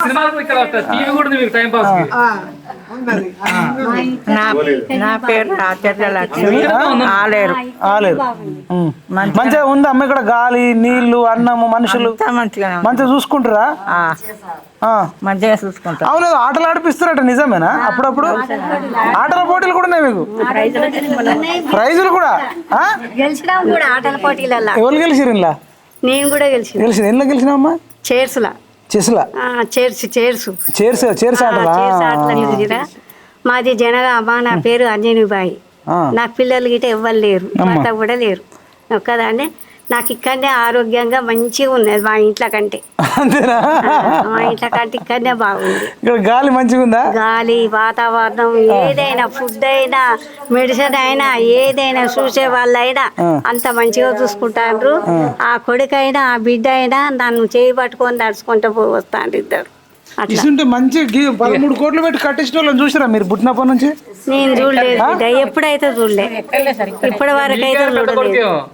సినిమాలకు ఇక్కడ వస్తారు టీవీ కూడా ఉంది మీకు టైం పాస్కి. నా నా పేరు ఆచార్య లక్ష్మి. ఆలేరు. ఉమ్. మంచిగా. ఉందా అమ్మ ఇక్కడ గాలి నీళ్ళు అన్నము మనుషులు. మంచిగా చూసుకుంటారా? ఆ, ఆ. మంచిగా చూసుకుంటాం అవును ఆటలు ఆడిపిస్తారట నిజమేనా? అప్పుడప్పుడు? ఆటల పోటీలు కూడా ఉన్నాయి మీకు? ప్రైజులు కూడా? ఆ? గెలిచినాం కూడా ఆటల పోటీలల్లా. ఎవరు గెలిచిరు ఇలా నేను కూడా గెలిచిన. గెలిచిన ఎన్ని గెలిచినావమ్మా? చైర్స్లా. చెస్లా? Chairs chairs ఆటలా? మాది జనగామ నా పేరు అంజనీబాయి. నాకు పిల్లలు గిట్ట ఎవ్వరు లేరు. భర్త కూడా లేరు. ఒక్కదాన్నే. నాకు ఇక్కడనే ఆరోగ్యంగా మంచిగా ఉన్నది మా ఇంట్లో కంటే. అంతేనా? మా ఇంట్లో కంటే ఇక్కడనే బాగుంది. ఇక్కడ గాలి మంచిగా ఉందా? గాలి వాతావరణం ఏదైనా ఫుడ్ అయినా మెడిసిన్ అయినా ఏదైనా చూసే వాళ్ళైనా అంత మంచిగా చూసుకుంటాండ్రు. ఆ. కొడుకైనా ఆ బిడ్డ అయినా నన్ను చేయి పట్టుకొని నడుచుకుంటూ పో వస్తాండ్రు ఇద్దరు. అట్లా. ఇస్తుంటే మంచి పదమూడు కోట్లు పెట్టి కట్టించిన వాళ్ళని చూసారా మీరు పుట్టినప్పటి నుంచి? నేను చూడలేదు ఎప్పుడైతే చూడలే. ఇప్పటి వరకు అయితే చూడలేదు.